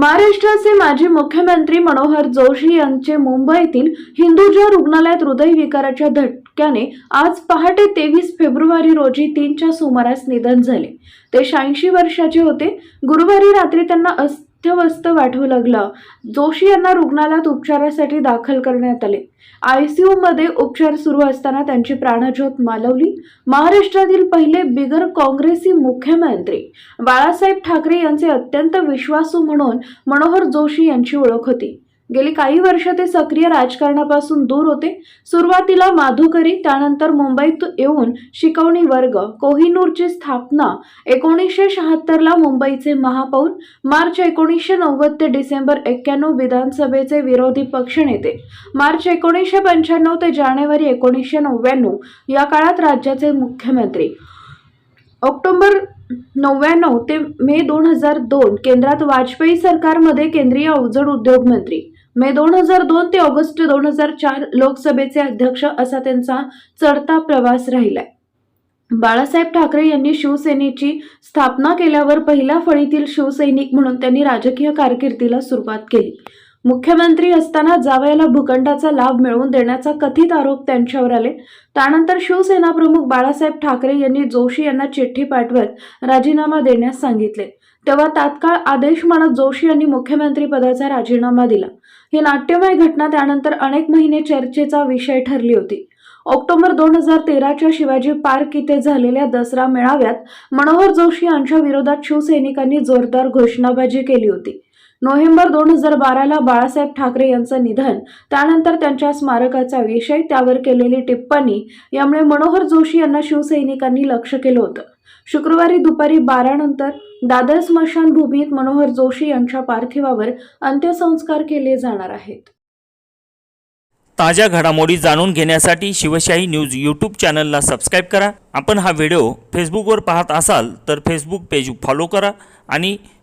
महाराष्ट्राचे माजी मुख्यमंत्री मनोहर जोशी यांचे मुंबईतील हिंदुजा रुग्णालयात हृदयविकाराच्या धटक्याने आज पहाटे तेवीस फेब्रुवारी रोजी तीनच्या सुमारास निधन झाले. ते शहाऐंशी वर्षाचे होते. गुरुवारी रात्री त्यांना अस्थ्यवस्थ वाटू लागलं. जोशी यांना रुग्णालयात उपचारासाठी दाखल करण्यात आले. आयसीयूमध्ये उपचार सुरू असताना त्यांची प्राणज्योत मालवली महाराष्ट्रातील पहिले बिगर काँग्रेसी मुख्यमंत्री. बाळासाहेब ठाकरे यांचे अत्यंत विश्वासू म्हणून मनोहर जोशी यांची ओळख होती. गेली काही वर्ष ते सक्रिय राजकारणापासून दूर होते. सुरुवातीला माधुकरी त्यानंतर मुंबईत येऊन शिकवणी वर्ग कोहिनूरची स्थापना एकोणीसशे शहात्तरला मुंबईचे महापौर मार्च एकोणीसशे नव्वद ते डिसेंबर एक्क्याण्णव विधानसभेचे विरोधी पक्षनेते मार्च एकोणीसशे पंच्याण्णव ते जानेवारी एकोणीसशे नव्याण्णव या काळात राज्याचे मुख्यमंत्री. ऑक्टोबर नव्याण्णव ते मे दोन हजार दोन केंद्रात वाजपेयी सरकारमध्ये केंद्रीय अवजड उद्योग मंत्री. मे दोन हजार दोन ते ऑगस्ट दोन हजार चार लोकसभेचे अध्यक्ष असा त्यांचा चढता प्रवास राहिलाय. बाळासाहेब ठाकरे यांनी शिवसेनेची स्थापना केल्यावर पहिल्या फळीतील शिवसैनिक म्हणून त्यांनी राजकीय कारकिर्दीला सुरुवात केली. मुख्यमंत्री असताना जावयाला भूखंडाचा लाभ मिळवून देण्याचा कथित आरोप त्यांच्यावर आले. त्यानंतर शिवसेना प्रमुख बाळासाहेब ठाकरे यांनी जोशी यांना चिठ्ठी पाठवत राजीनामा देण्यास सांगितले. तेव्हा तात्काळ आदेश मानत जोशी यांनी मुख्यमंत्री पदाचा राजीनामा दिला. ही नाट्यमय घटना त्यानंतर अनेक महिने चर्चेचा विषय ठरली होती. ऑक्टोबर दोन हजार तेराच्या शिवाजी पार्क इथे झालेल्या दसरा मेळाव्यात मनोहर जोशी यांच्या विरोधात शिवसैनिकांनी जोरदार घोषणाबाजी केली होती. नोव्हेंबर दोन हजार बाराला बाळासाहेब ठाकरे यांचं निधन त्यानंतर त्यांच्या स्मारकाचा विषय त्यावर केलेली टिप्पणी यामुळे मनोहर जोशी यांना शिवसैनिकांनी लक्ष केलं होतं. शुक्रवारी दुपारी बारा नंतर दादर स्मशानभूमीत मनोहर जोशी यांच्या पार्थिवावर अंत्यसंस्कार केले जाणार आहेत. ताज्या घडामोडी जाणून घेण्यासाठी शिवशाही न्यूज यूट्यूब चॅनलला सबस्क्राईब करा. आपण हा व्हिडिओ फेसबुकवर पाहत असाल तर फेसबुक पेज फॉलो करा आणि